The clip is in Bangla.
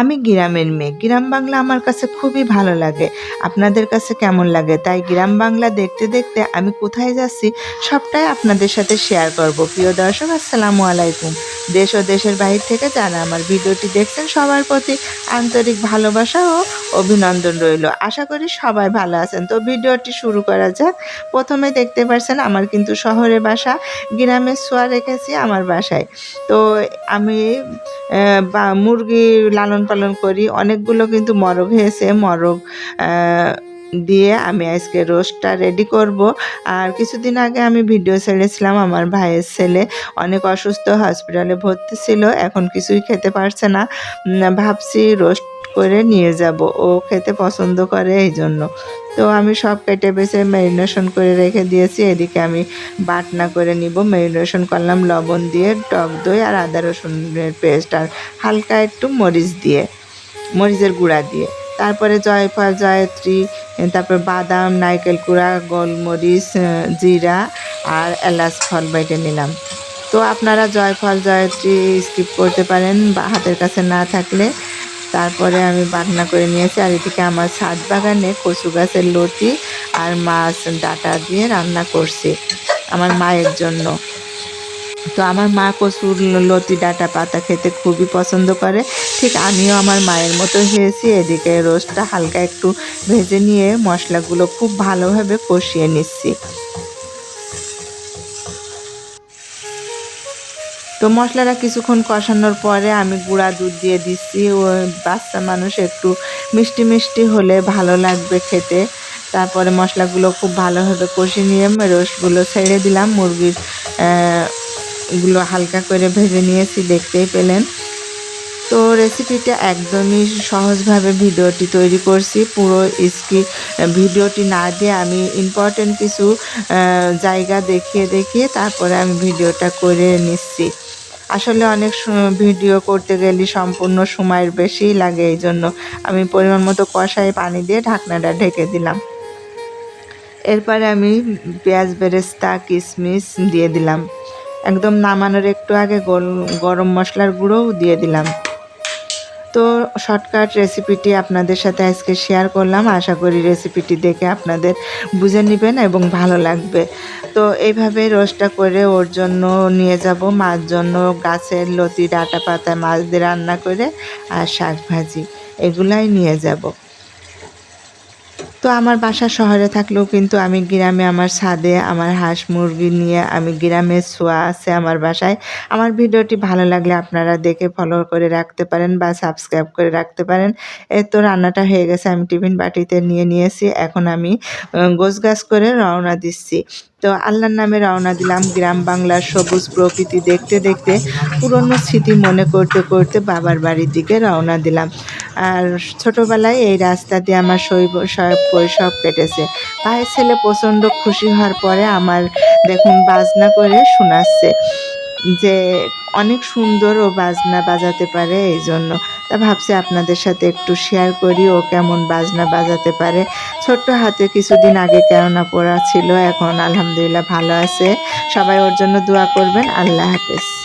আমি গ্রামের মেয়ে। গ্রাম বাংলা আমার কাছে খুবই ভালো লাগে। আপনাদের কাছে কেমন লাগে? তাই গ্রাম বাংলা দেখতে দেখতে আমি কোথায় যাচ্ছি সবটাই আপনাদের সাথে শেয়ার করব। প্রিয় দর্শক, আসসালামু আলাইকুম। দেশ ও দেশের বাহির থেকে যারা আমার ভিডিওটি দেখছেন সবার প্রতি আন্তরিক ভালোবাসা ও অভিনন্দন রইল। আশা করি সবাই ভালো আছেন। তো ভিডিওটি শুরু করা যাক। প্রথমে দেখতে পাচ্ছেন আমার কিন্তু শহরে বাসা। গ্রামের সোয়া রেখেছি আমার বাসায়। তো আমি বা মুরগি লালন পালন করি, অনেকগুলো কিন্তু মরগ হয়েছে। মরগ দিয়ে আমি আজকে রোস্টটা রেডি করব। আর কিছুদিন আগে আমি ভিডিও ছেড়েছিলাম আমার ভাইয়ের ছেলে। অনেক অসুস্থ হসপিটালে ভর্তি ছিল, এখন কিছুই খেতে পারছে না। ভাবছি রোস্ট করে নিয়ে যাব। ও খেতে পছন্দ করে এই জন্য। তো আমি সব কেটে বেছে ম্যারিনেশন করে রেখে দিয়েছি। এদিকে আমি বাটনা করে নিব। ম্যারিনেশন করলাম লবণ দিয়ে, টক দই আর আদা রসুনের পেস্ট আর হালকা একটু মরিচ দিয়ে, মরিচের গুঁড়া দিয়ে। তারপরে জয়ফল, জয়ত্রী, তারপর বাদাম, নারকেল কুড়া, গোলমরিচ জিরা আর এলাচ ফল বেটে নিলাম। তো আপনারা জয়ফল, জয়ত্রী স্কিপ করতে পারেন বা হাতের কাছে না থাকলে তারপরে আমি বাটনা করে নিয়েছি আর এদিকে আমার ছাদ বাগানে কচু গাছের লতি আর মাছ ডাটা দিয়ে রান্না করছি আমার মায়ের জন্য। তো আমার মা কচুর লতি, ডাটা, পাতা খেতে খুবই পছন্দ করে। ঠিক আমিও আমার মায়ের মতো হয়েছি। এদিকে রোস্টটা হালকা একটু ভেজে নিয়ে মশলাগুলো খুব ভালোভাবে কষিয়ে নিচ্ছি। তো মশলাটা কিছুক্ষণ কষানোর পরে আমি গুঁড়া দুধ দিয়ে দিচ্ছি। ও বাচ্চা মানুষ একটু মিষ্টি মিষ্টি হলে ভালো লাগবে খেতে। তারপরে মশলাগুলো খুব ভালোভাবে কষিয়ে নিয়ে রসগুলো ছেড়ে দিলাম। মুরগির এগুলো হালকা করে ভেজে নিয়েছি, দেখতেই পেলেন। তো রেসিপিটা একদমই সহজভাবে ভিডিওটি তৈরি করছি। পুরো স্কি, ভিডিওটি না দিয়ে আমি ইম্পর্টেন্ট কিছু জায়গা দেখিয়ে দেখিয়ে তারপরে আমি ভিডিওটা করে নিচ্ছি। আসলে অনেক ভিডিও করতে গেলে সম্পূর্ণ সময়ের বেশি লাগে, এই জন্য আমি পরিমাণ মতো কষায় পানি দিয়ে ঢাকনাটা ঢেকে দিলাম। এরপরে আমি পেঁয়াজ, বেরেস্তা কিশমিশ দিয়ে দিলাম। একদম নামানোর একটু আগে গরম মশলার গুঁড়োও দিয়ে দিলাম। তো শর্টকাট রেসিপিটি আপনাদের সাথে আজকে শেয়ার করলাম। আশা করি রেসিপিটি দেখে আপনাদের বুঝে নেবেন এবং ভালো লাগবে। তো এইভাবে রোস্টটা করে ওর জন্য নিয়ে যাব। মাছ জন্য গাছের লতি, ডাটা পাতা, মাছ দিয়ে রান্না করে আর শাক ভাজি, এগুলাই নিয়ে যাব। তো আমার বাসা শহরে থাকলেও কিন্তু আমি গ্রামে আমার ছাদে, আমার হাঁস মুরগি নিয়ে আমি গ্রামের ছোঁয়া আছে আমার বাসায়। আমার ভিডিওটি ভালো লাগলে আপনারা দেখে ফলো করে রাখতে পারেন বা সাবস্ক্রাইব করে রাখতে পারেন। এই তো রান্নাটা হয়ে গেছে, আমি টিফিন বাটিতে নিয়ে নিয়েছি, এখন আমি গোছ গাছ করে রওনা দিচ্ছি। তো আল্লাহর নামে রওনা দিলাম গ্রাম বাংলার সবুজ প্রকৃতি দেখতে দেখতে, পুরনো স্মৃতি মনে করতে করতে বাবার বাড়ির দিকে রওনা দিলাম। আর ছোটবেলায় এই রাস্তা দিয়ে আমার শৈব শৈব কৈশব কেটেছে। ভাইয়ের ছেলে প্রচণ্ড খুশি হওয়ার পরে আমার দেখুন বাজনা করে শোনাচ্ছে যে অনেক সুন্দর ও বাজনা বাজাতে পারে এই জন্য। তা ভাবছি আপনাদের সাথে একটু শেয়ার করি ও কেমন বাজনা বাজাতে পারে। ছোট্ট হাতে কিছুদিন আগে কেননা পড়া ছিল, এখন আলহামদুলিল্লাহ ভালো আছে। সবাই ওর জন্য দোয়া করবেন। আল্লাহ হাফেজ।